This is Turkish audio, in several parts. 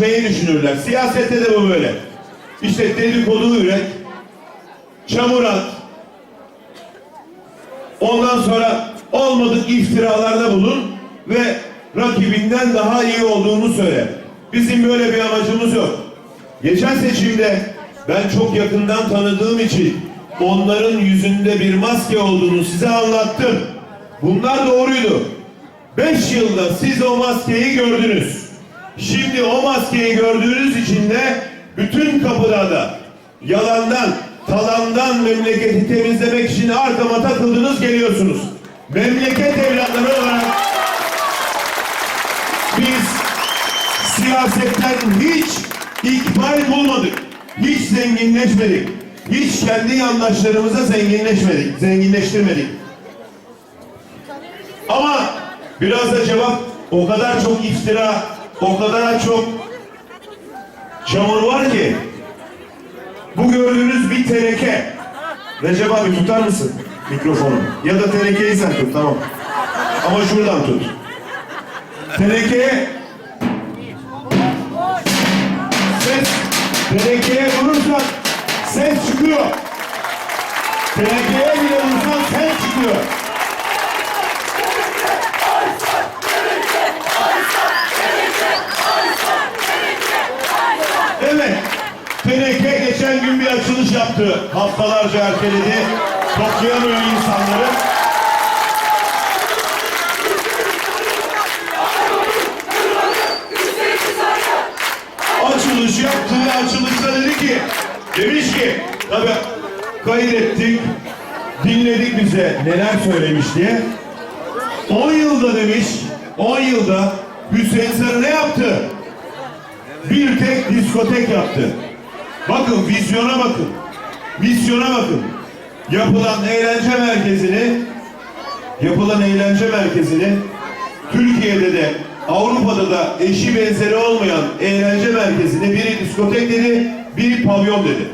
Geçmeyi düşünürler. Siyasette de bu böyle. İşte dedikodu üret, çamur at, ondan sonra olmadık iftiralarda bulun ve rakibinden daha iyi olduğunu söyle. Bizim böyle bir amacımız yok. Geçen seçimde ben çok yakından tanıdığım için onların yüzünde bir maske olduğunu size anlattım. Bunlar doğruydu. Beş yılda siz o maskeyi gördünüz. Şimdi o maskeyi gördüğünüz için de bütün kapılarda yalandan, talandan memleketi temizlemek için arkama takıldınız geliyorsunuz. Memleket evlatları olarak biz siyasetten hiç ikbal bulmadık. Hiç zenginleşmedik. Hiç kendi yandaşlarımıza zenginleşmedik, zenginleştirmedik. Ama biraz da cevap o kadar çok iftira, o kadar çok çamur var ki bu gördüğünüz bir teneke. Recep abi tutar mısın mikrofonu? Ya da tenekeyi sen tut tamam. Ama şuradan tut. Tenekeye ses tenekeye vurursan ses çıkıyor. Tenekeye bile vursan ses çıkıyor. Teneke geçen gün bir açılış yaptı. Haftalarca erteledi. Toplayamıyor insanları. Açılış yaptı ve açılışta dedi ki demiş ki tabi kaydettik dinledik bize neler söylemiş diye 10 yılda demiş 10 yılda Hüseyin Sarı ne yaptı? bir tek diskotek yaptı. Bakın vizyona bakın. Misyona bakın. Yapılan eğlence merkezini yapılan eğlence merkezini Türkiye'de de Avrupa'da da eşi benzeri olmayan eğlence merkezini biri diskotek dedi, biri pavyon dedi.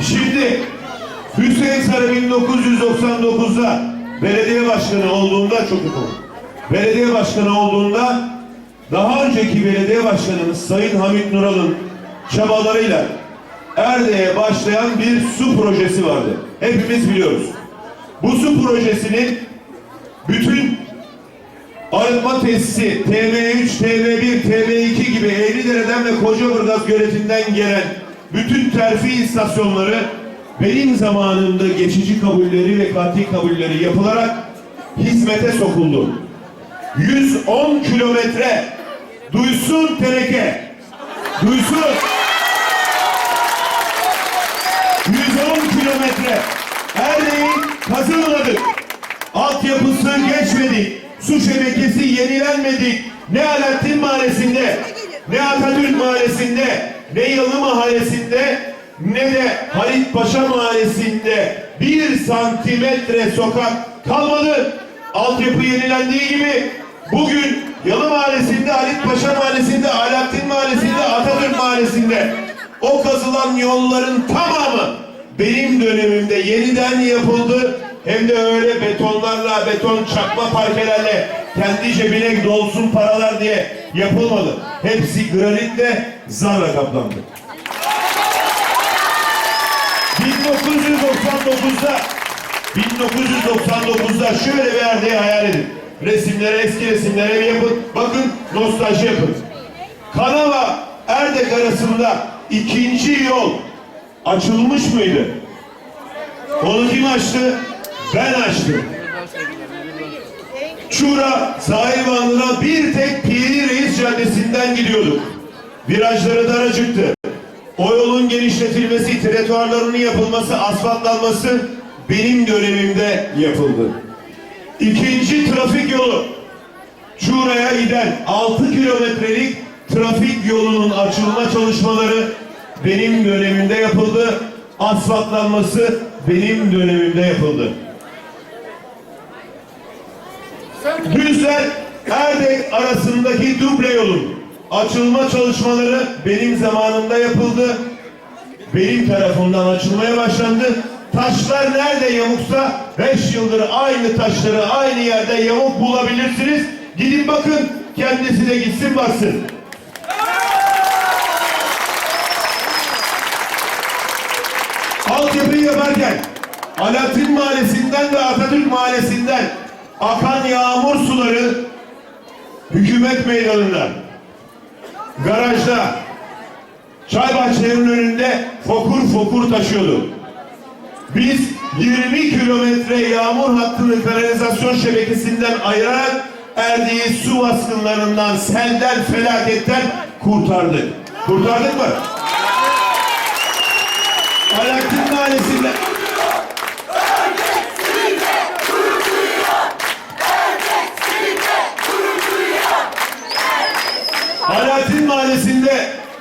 Şimdi Hüseyin Sarı 1999'da belediye başkanı olduğunda çok iyi Belediye başkanı olduğunda daha önceki belediye başkanımız Sayın Hamit Nural'ın çabalarıyla Erde'ye başlayan bir su projesi vardı. Hepimiz biliyoruz. Bu su projesinin bütün arıtma tesisi TV3, TV1, TV2 gibi Eğridere'den ve Kocaburgaz göletinden gelen bütün terfi istasyonları benim zamanımda geçici kabulleri ve katli kabulleri yapılarak hizmete sokuldu. 110 kilometre duysun teneke duysun kilometre. Erdeğin kazılmadık altyapısı geçmedik su şebekesi yenilenmedik. Ne Alaaddin Mahallesi'nde ne Atatürk Mahallesi'nde ne Yalı Mahallesi'nde ne de Halit Paşa Mahallesi'nde bir santimetre sokak kalmadı. Altyapı yenilendiği gibi bugün Yalı Mahallesi'nde, Halit Paşa Mahallesi'nde, Alaaddin Mahallesi'nde, Atatürk Mahallesi'nde o kazılan yolların tamamı benim dönemimde yeniden yapıldı. Hem de öyle betonlarla, beton çakma parkelerle kendi cebine dolsun paralar diye yapılmadı. Hepsi granitle zarla kaplandı. 1999'da 1999'da şöyle bir erdeği hayal edin. Resimlere, eski resimlere yapın. Bakın nostalji yapın. Kanava Erdek arasında ikinci yol açılmış mıydı? Onu kim açtı? Ben açtım. Çura bandına bir tek Piri Reis Caddesi'nden gidiyorduk. Virajları daracıktı. O yolun genişletilmesi, tretuarlarının yapılması, asfaltlanması benim dönemimde yapıldı. İkinci trafik yolu Çuğra'ya giden 6 kilometrelik trafik yolunun açılma çalışmaları benim dönemimde yapıldı. Asfaltlanması benim dönemimde yapıldı. Düzler Erdek arasındaki duble yolun açılma çalışmaları benim zamanımda yapıldı. Benim tarafımdan açılmaya başlandı. Taşlar nerede yamuksa 5 yıldır aynı taşları aynı yerde yamuk bulabilirsiniz. Gidin bakın kendisi de gitsin baksın. Yaparken Alaaddin Mahallesi'nden ve Atatürk Mahallesi'nden akan yağmur suları hükümet meydanında, garajda, çay bahçelerinin önünde fokur fokur taşıyordu. Biz 20 kilometre yağmur hattını kanalizasyon şebekesinden ayırarak Erdiği su baskınlarından, selden, felaketten kurtardık. Kurtardık mı? Alaaddin Mahallesi'nde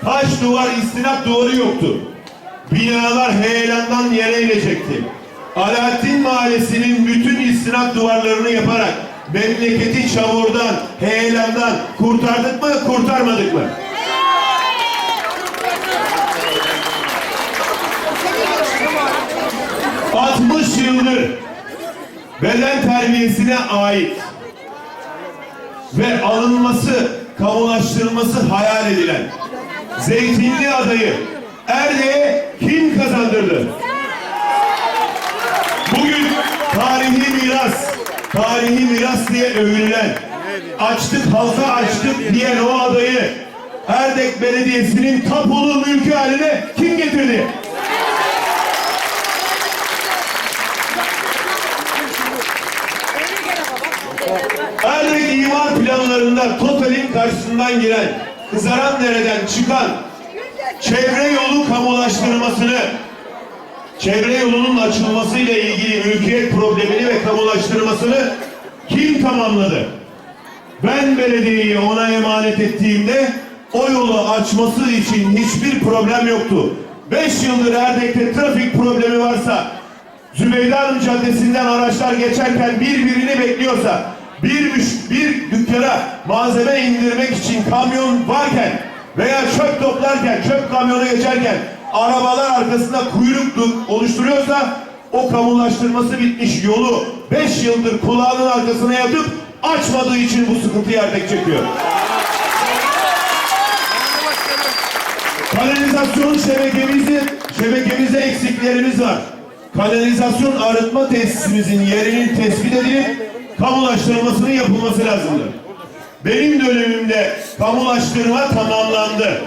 taş duvar, istinat duvarı yoktu. Binalar heyelandan yere inecekti. Alaaddin Mahallesi'nin bütün istinat duvarlarını yaparak memleketi çamurdan, heyelandan kurtardık mı, kurtarmadık mı? ...60 yıldır beden terbiyesine ait ve alınması, kamulaştırılması hayal edilen Zeytinli adayı Erde'ye kim kazandırdı? Bugün tarihi miras, tarihi miras diye övünülen, açtık halka açtık diyen o adayı Erdek Belediyesi'nin tapulu mülkü haline kim getirdi? Erdek imar planlarında Total'in karşısından giren Kızaran Dere'den çıkan çevre yolu kamulaştırmasını çevre yolunun açılmasıyla ilgili mülkiyet problemini ve kamulaştırmasını kim tamamladı? Ben belediyeyi ona emanet ettiğimde o yolu açması için hiçbir problem yoktu. Beş yıldır Erdek'te trafik problemi varsa Zübeyde Hanım Caddesi'nden araçlar geçerken birbirini bekliyorsa bir, bir dükkana malzeme indirmek için kamyon varken veya çöp toplarken, çöp kamyonu geçerken arabalar arkasında kuyruk oluşturuyorsa o kamulaştırması bitmiş yolu 5 yıldır kulağının arkasına yatıp açmadığı için bu sıkıntıyı Erdek çekiyor. Kanalizasyon şebekemizi, şebekemizde eksiklerimiz var. Kanalizasyon arıtma tesisimizin yerinin tespit edilip kamulaştırılmasının yapılması lazımdı. Benim dönemimde kamulaştırma tamamlandı.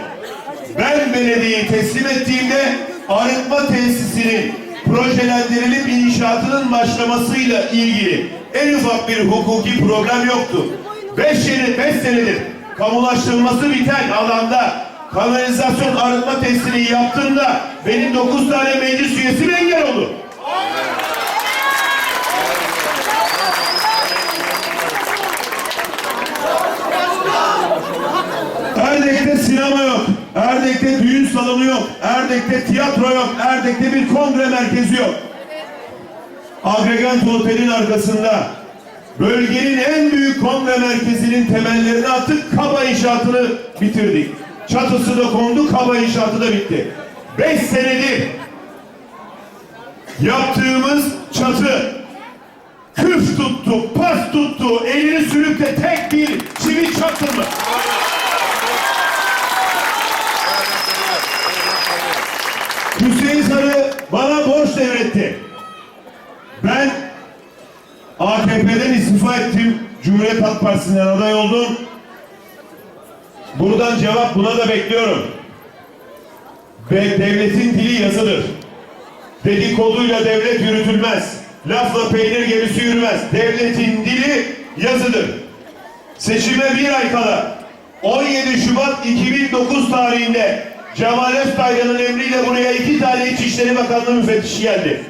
Ben belediyeyi teslim ettiğimde arıtma tesisinin projelendirilip inşaatının başlamasıyla ilgili en ufak bir hukuki problem yoktu. Beş, sene, beş senedir kamulaştırılması biten alanda kanalizasyon arıtma tesisini yaptığımda benim dokuz tane meclis üyesi engel oldu. Erdek'te sinema yok. Erdek'te düğün salonu yok. Erdek'te tiyatro yok. Erdek'te bir kongre merkezi yok. Agregant Otel'in arkasında bölgenin en büyük kongre merkezinin temellerini attık. Kaba inşaatını bitirdik. Çatısı da kondu, kaba inşaatı da bitti. Beş senedir yaptığımız çatı küf tuttu, pas tuttu, elini sürüp de tek bir çivi çaktırma. Sarı bana borç devretti. Ben AKP'den istifa ettim. Cumhuriyet Halk Partisi'nden aday oldum. Buradan cevap buna da bekliyorum. Ve devletin dili yazıdır. Dedikoduyla devlet yürütülmez. Lafla peynir gemisi yürümez. Devletin dili yazıdır. Seçime bir ay kala 17 Şubat 2009 tarihinde Cemal Öztaylan'ın emriyle buraya iki tane İçişleri Bakanlığı müfettişi geldi.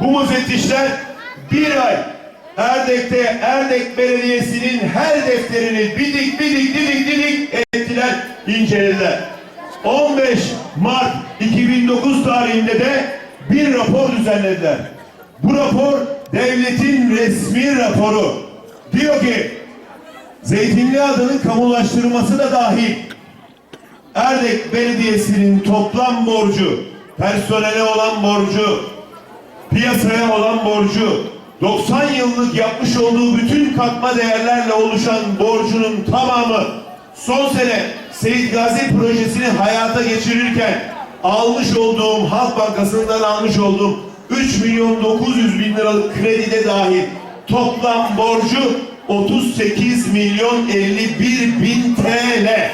Bu müfettişler bir ay Erdek'te Erdek Belediyesi'nin her defterini bidik bidik didik didik ettiler, incelediler. 15 Mart 2009 tarihinde de bir rapor düzenlediler. Bu rapor devletin resmi raporu. Diyor ki Zeytinli adının kamulaştırılması da dahil Erdek Belediyesi'nin toplam borcu, personele olan borcu, piyasaya olan borcu, 90 yıllık yapmış olduğu bütün katma değerlerle oluşan borcunun tamamı son sene Seyit Gazi projesini hayata geçirirken almış olduğum Halk Bankası'ndan almış olduğum 3 milyon 900 bin liralık kredide dahil toplam borcu 38 milyon 51 bin TL.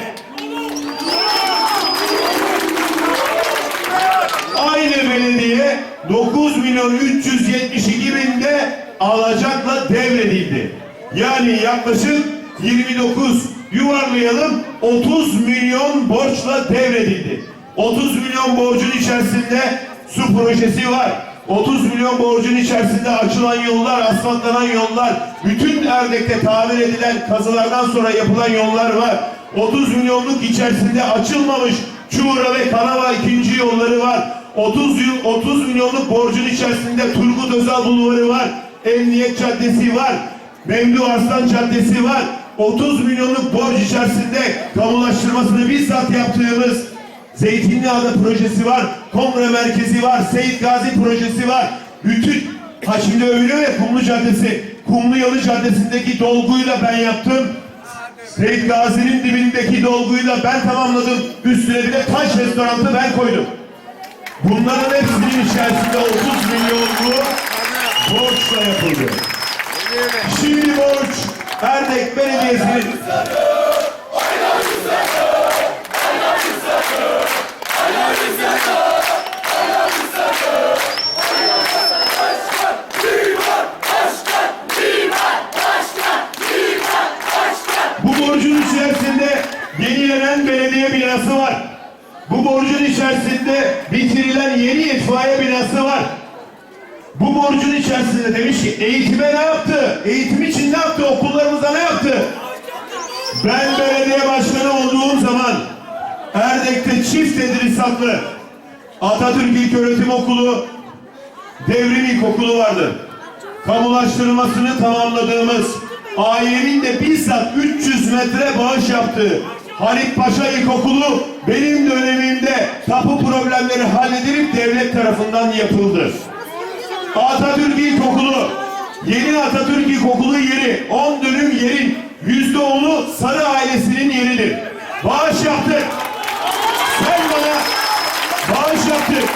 Aynı belediye 9 milyon 372 binde alacakla devredildi. Yani yaklaşık 29 yuvarlayalım 30 milyon borçla devredildi. 30 milyon borcun içerisinde su projesi var. 30 milyon borcun içerisinde açılan yollar, asfaltlanan yollar, bütün Erdek'te tamir edilen kazılardan sonra yapılan yollar var. 30 milyonluk içerisinde açılmamış Çuğra ve Kanava ikinci yolları var. 30 yıl 30 milyonluk borcun içerisinde Turgut Özal Bulvarı var. Emniyet Caddesi var. Memduh Arslan Caddesi var. 30 milyonluk borç içerisinde kamulaştırmasını bizzat yaptığımız Zeytinli Ada projesi var. Kongre merkezi var. Seyit Gazi projesi var. Bütün ha şimdi övülüyor ya Kumlu Caddesi. Kumlu Yalı Caddesi'ndeki dolguyla ben yaptım. Seyit Gazi'nin dibindeki dolguyla ben tamamladım. Üstüne bir de taş restoranı ben koydum. Bunların hepsinin içerisinde 30 milyonlu borçla yapıldı. Şimdi borç Erdek Belediyesi'nin Bu borcun içerisinde yenilenen belediye binası var. Bu borcun içerisinde bitirilen yeni itfaiye binası var. Bu borcun içerisinde demiş ki eğitime ne yaptı? Eğitim için ne yaptı? Okullarımızda ne yaptı? Ben belediye başkanı olduğum zaman Erdek'te çift tedrisatlı Atatürk İlköğretim Okulu Devrim İlkokulu vardı. Kamulaştırmasını tamamladığımız ailemin de bizzat 300 metre bağış yaptığı Halit Paşa İlkokulu benim dönemimde tapu problemleri halledilip devlet tarafından yapıldı. Atatürk İlkokulu, yeni Atatürk İlkokulu yeri, 10 dönüm yerin yüzde onu Sarı ailesinin yeridir. Bağış yaptık. Sen bana bağış yaptık.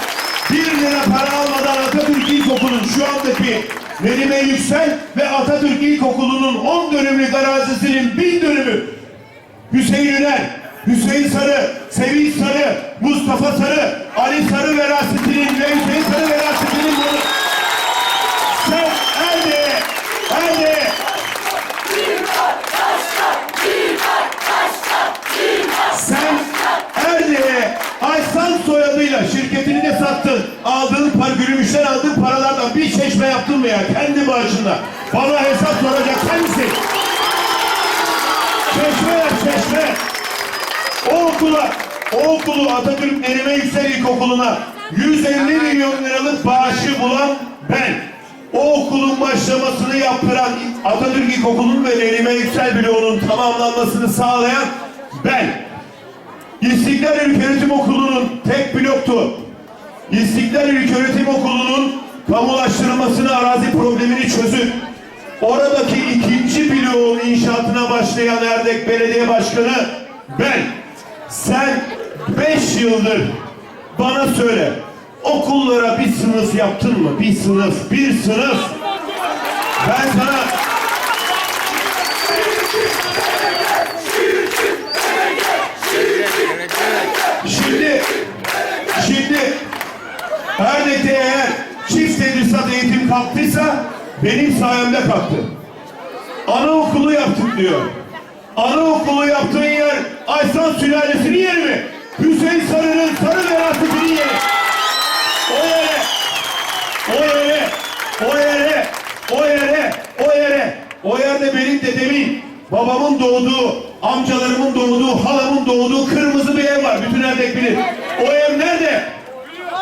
Bir lira para almadan Atatürk İlkokulu'nun şu andaki Nerime Yüksel ve Atatürk İlkokulu'nun 10 dönümlük arazisinin 1000 dönümü Hüseyin Üner, Hüseyin Sarı, Sevinç Sarı, Mustafa Sarı, Ali Sarı verasetinin ve Hüseyin Sarı verasetinin bunu sen Erde'ye, Erde'ye sen Erde'ye Aysan soyadıyla şirketini de sattın. Aldığın par gülümüşten aldığın paralardan bir çeşme yaptın mı ya kendi maaşında? Bana hesap soracak sen misin? Çeşme yap çeşme. O okula, o okulu Atatürk Erime Yüksel İlkokulu'na 150 milyon liralık bağışı bulan ben. O okulun başlamasını yaptıran Atatürk İlkokulu'nun ve Erime Yüksel bloğunun tamamlanmasını sağlayan ben. İstiklal İlköğretim Okulu'nun tek bloktu. İstiklal İlköğretim Okulu'nun kamulaştırılmasını arazi problemini çözüp oradaki ikinci bloğun inşaatına başlayan Erdek Belediye Başkanı ben. Sen beş yıldır bana söyle okullara bir sınıf yaptın mı? Bir sınıf, bir sınıf. Ben sana Şimdi, şimdi Erdek'te eğer çift tedrisat eğitim kalktıysa benim sayemde kalktı. Anaokulu yaptık diyor. Anaokulu yaptığın yer Aysan sülalesinin yeri mi? Hüseyin Sarı'nın sarı verasetinin yeri. O yere, o yere, o yere, o yere, o yere, o yerde benim dedemin, babamın doğduğu, amcalarımın doğduğu, halamın doğduğu kırmızı bir ev var. Bütün erdek bilir. O ev nerede?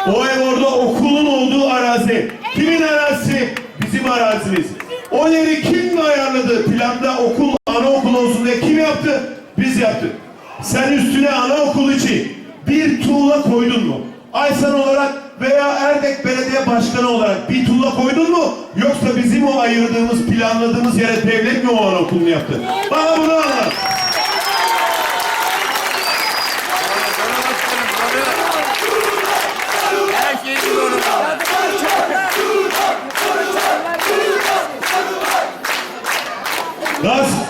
O ev orada okulun olduğu arazi. Kimin arazisi? Bizim arazimiz. O yeri kim ayarladı? Planda okul, anaokul olsun diye kim yaptı? Biz yaptık. Sen üstüne anaokul için bir tuğla koydun mu? Aysan olarak veya Erdek Belediye Başkanı olarak bir tuğla koydun mu? Yoksa bizim o ayırdığımız, planladığımız yere devlet mi o anaokulunu yaptı? Bana bunu anlat. Gaz,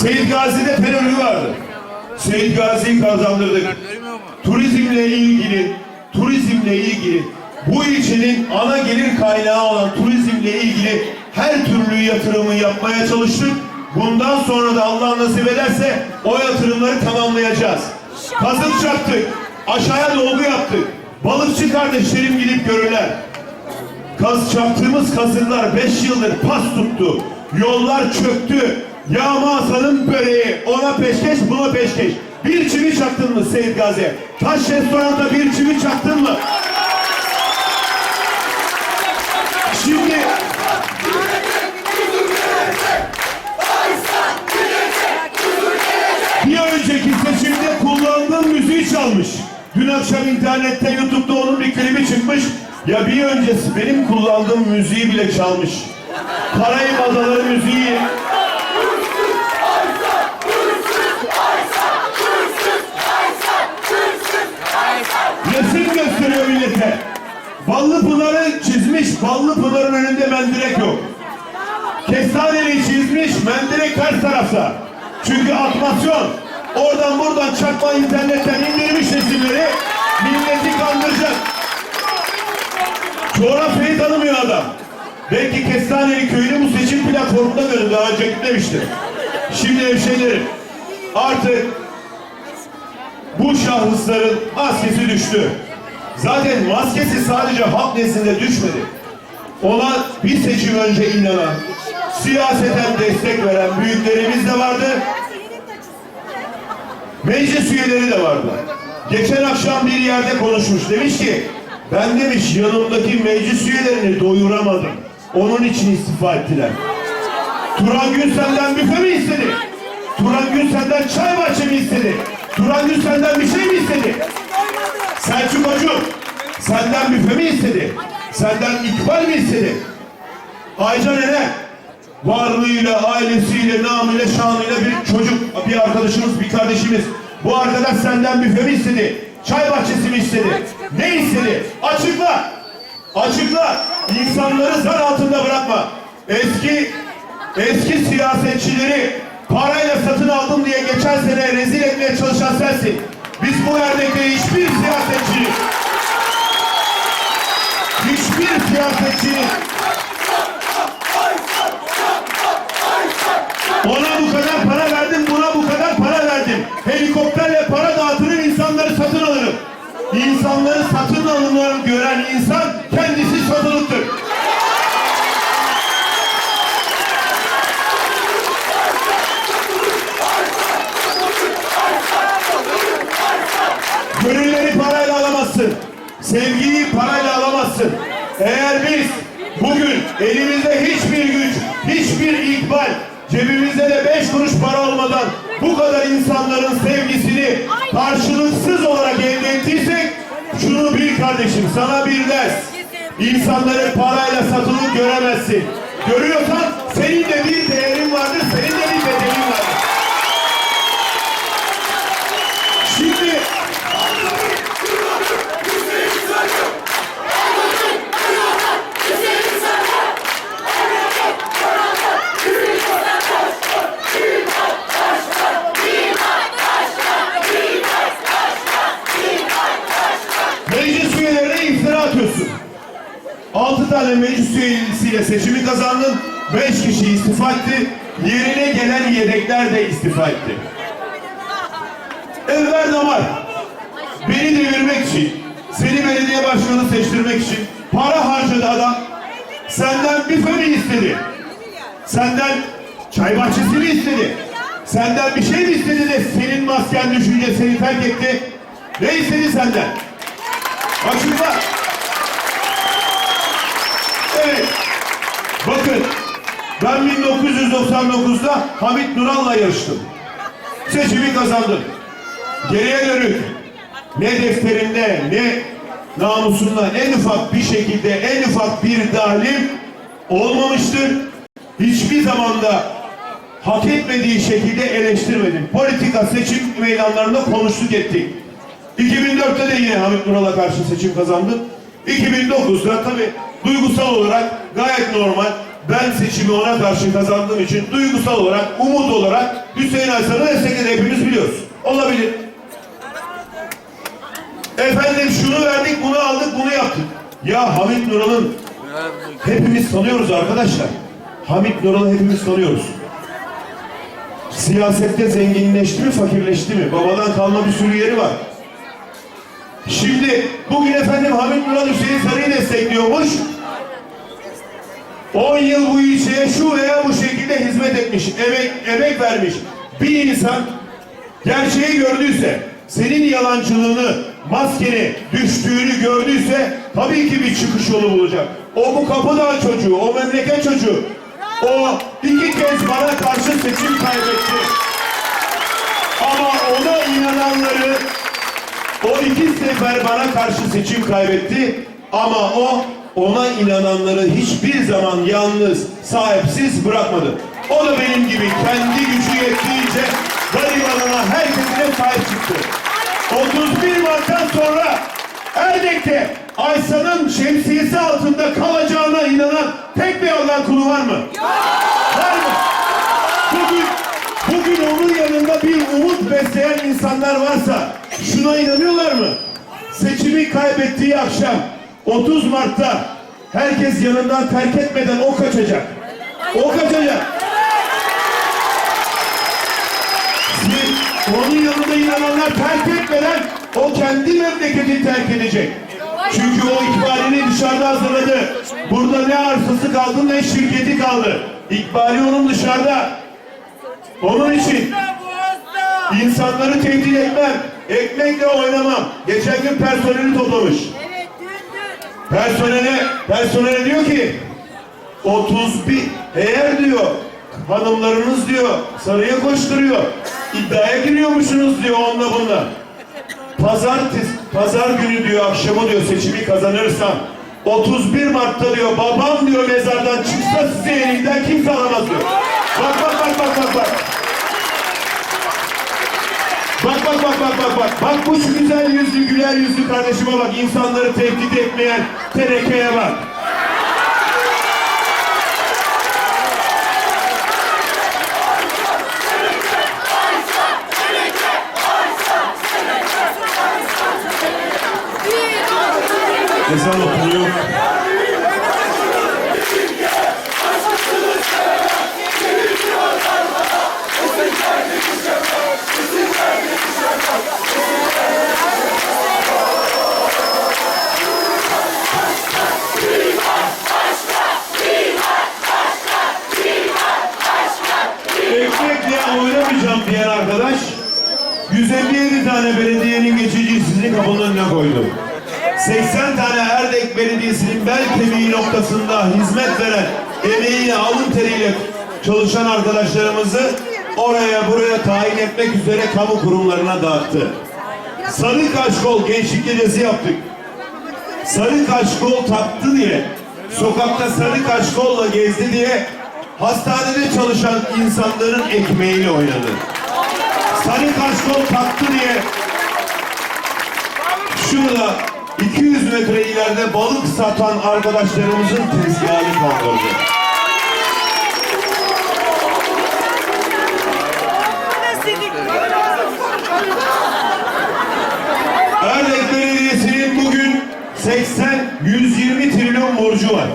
Seyit Gazi'de terörü vardı. Seyit Gazi'yi kazandırdık. Turizmle ilgili, turizmle ilgili bu ilçenin ana gelir kaynağı olan turizmle ilgili her türlü yatırımı yapmaya çalıştık. Bundan sonra da Allah nasip ederse o yatırımları tamamlayacağız. Kazık çaktık, aşağıya dolgu yaptık. Balıkçı kardeşlerim gidip görürler. Kaz çaktığımız kazıklar 5 yıldır pas tuttu. Yollar çöktü. Yağma Hasan'ın böreği ona peşkeş buna peşkeş. Bir çivi çaktın mı Seyit Gazi? Taş restoranda bir çivi çaktın mı? Şimdi bir önceki seçimde kullandığım müziği çalmış. Dün akşam internette YouTube'da onun bir klibi çıkmış. Ya bir öncesi benim kullandığım müziği bile çalmış. Karayip Adaları müziği. Resim gösteriyor millete. Ballı Pınar'ı çizmiş, Ballı Pınar'ın önünde mendirek yok. Kestaneli çizmiş, mendirek ters tarafta. Çünkü atmasyon. Oradan buradan çakma internetten indirmiş resimleri, milleti kandıracak. Coğrafyayı tanımıyor adam. Belki Kestaneli köyünü bu seçim platformunda gördü, daha önce gitmemiştir. Şimdi hemşehrilerim, artık bu şahısların maskesi düştü. Zaten maskesi sadece halk nezdinde düşmedi. Ona bir seçim önce inanan, siyaseten destek veren büyüklerimiz de vardı. Meclis üyeleri de vardı. Geçen akşam bir yerde konuşmuş. Demiş ki, ben demiş yanımdaki meclis üyelerini doyuramadım. Onun için istifa ettiler. Turan Gül senden büfe mi istedi? Turan Gül senden çay bahçe mi istedi? Turan Gül senden bir şey mi istedi? Selçuk Hoca senden büfe mi istedi? Senden ikbal mi istedi? Ayca nene varlığıyla, ailesiyle, namıyla, şanıyla bir çocuk, bir arkadaşımız, bir kardeşimiz. Bu arkadaş senden büfe mi istedi? Çay bahçesi mi istedi? Ne istedi? Açıkla! Açıkla! İnsanları zar altında bırakma. eski eski siyasetçileri parayla satın aldım diye geçen sene rezil etmeye çalışan sensin. Biz bu yerdeki hiçbir siyasetçi senin de bir değerin vardır, senin de bir bedelin vardır. Şimdi Meclis üyelerine iftira atıyorsun. Altı tane meclis üyesiyle seçimi kazandın. Kişi istifa etti. Yerine gelen yedekler de istifa etti. Enver Damar beni devirmek için, seni belediye başkanı seçtirmek için para harcadı adam. Senden bir femi istedi. Senden çay bahçesi mi istedi? Senden bir şey mi istedi de senin masken düşünce seni terk etti? Ne istedi senden? Bak. Evet. Bakın. Ben 1999'da Hamit Nural'la yarıştım. Seçimi kazandım. Geriye dönük. Ne defterinde ne namusunda en ufak bir şekilde en ufak bir dahilim olmamıştır. Hiçbir zamanda hak etmediği şekilde eleştirmedim. Politika seçim meydanlarında konuştuk ettik. 2004'te de yine Hamit Nural'a karşı seçim kazandım. 2009'da tabi duygusal olarak gayet normal. Ben seçimi ona karşı kazandığım için duygusal olarak, umut olarak Hüseyin Aysan'ı destekledi hepimiz biliyoruz. Olabilir. Efendim şunu verdik, bunu aldık, bunu yaptık. Ya Hamit Nural'ın hepimiz tanıyoruz arkadaşlar. Hamit Nural'ı hepimiz tanıyoruz. Siyasette zenginleşti mi, fakirleşti mi? Babadan kalma bir sürü yeri var. Şimdi bugün efendim Hamit Murat Hüseyin Sarı'yı destekliyormuş. 10 yıl bu ilçeye şu veya bu şekilde hizmet etmiş, emek, emek vermiş. Bir insan gerçeği gördüyse, senin yalancılığını, maskeni düştüğünü gördüyse tabii ki bir çıkış yolu bulacak. O bu kapıdağ çocuğu, o memleket çocuğu. O iki kez bana karşı seçim kaybetti. Ama ona inananları o iki sefer bana karşı seçim kaybetti ama o ona inananları hiçbir zaman yalnız, sahipsiz bırakmadı. O da benim gibi kendi gücü yettiğince garibanına, herkesine sahip çıktı. 31 Mart'tan sonra Erdek'te Aysan'ın şemsiyesi altında kalacağına inanan tek bir Allah kulu var mı? Var mı? Bugün, bugün onun yanında bir umut besleyen insanlar varsa şuna inanıyorlar mı? Seçimi kaybettiği akşam 30 Mart'ta herkes yanından terk etmeden o kaçacak. O kaçacak. Onun yanında inananlar terk etmeden o kendi memleketini terk edecek. Çünkü o ikbalini dışarıda hazırladı. Burada ne arsası kaldı ne şirketi kaldı. İkbali onun dışarıda. Onun için insanları tehdit etmem. Ekmekle oynamam. Geçen gün personeli toplamış. Personele, personele diyor ki 31 eğer diyor hanımlarınız diyor sarıya koşturuyor. iddiaya giriyormuşsunuz diyor onunla bununla. Pazartesi, pazar günü diyor akşamı diyor seçimi kazanırsam 31 Mart'ta diyor babam diyor mezardan çıksa sizi elinden kimse alamaz diyor. Bak bak bak bak bak bak. Bak bak bak bak bak bak. Bak bu şu güzel yüzlü güler yüzlü kardeşime bak. İnsanları tehdit etmeyen tenekeye bak. Cezal okunuyor. Çalışan arkadaşlarımızı oraya buraya tayin etmek üzere kamu kurumlarına dağıttı. Sarı Kaşkol Gençlik Gecesi yaptık. Sarı kaşkol taktı diye, sokakta sarı kaşkolla gezdi diye hastanede çalışan insanların ekmeğiyle oynadı. Sarı kaşkol taktı diye şurada 200 metre ileride balık satan arkadaşlarımızın tezgahını kaldırdı. Erdek Belediyesi'nin bugün 80-120 trilyon borcu var.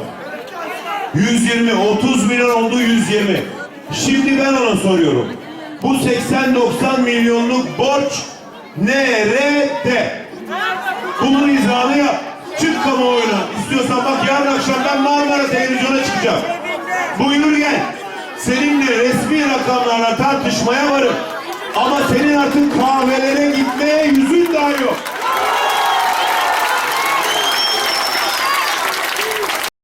120, 30 milyon oldu 120. Şimdi ben ona soruyorum. Bu 80-90 milyonluk borç nerede? Bunun izahını yap. Çık kamuoyuna. İstiyorsan bak yarın akşam ben Marmara televizyona çıkacağım. Buyur gel. Seninle resmi rakamlarla tartışmaya varım. Ama senin artık kahvelere gitmeye yüzün daha yok.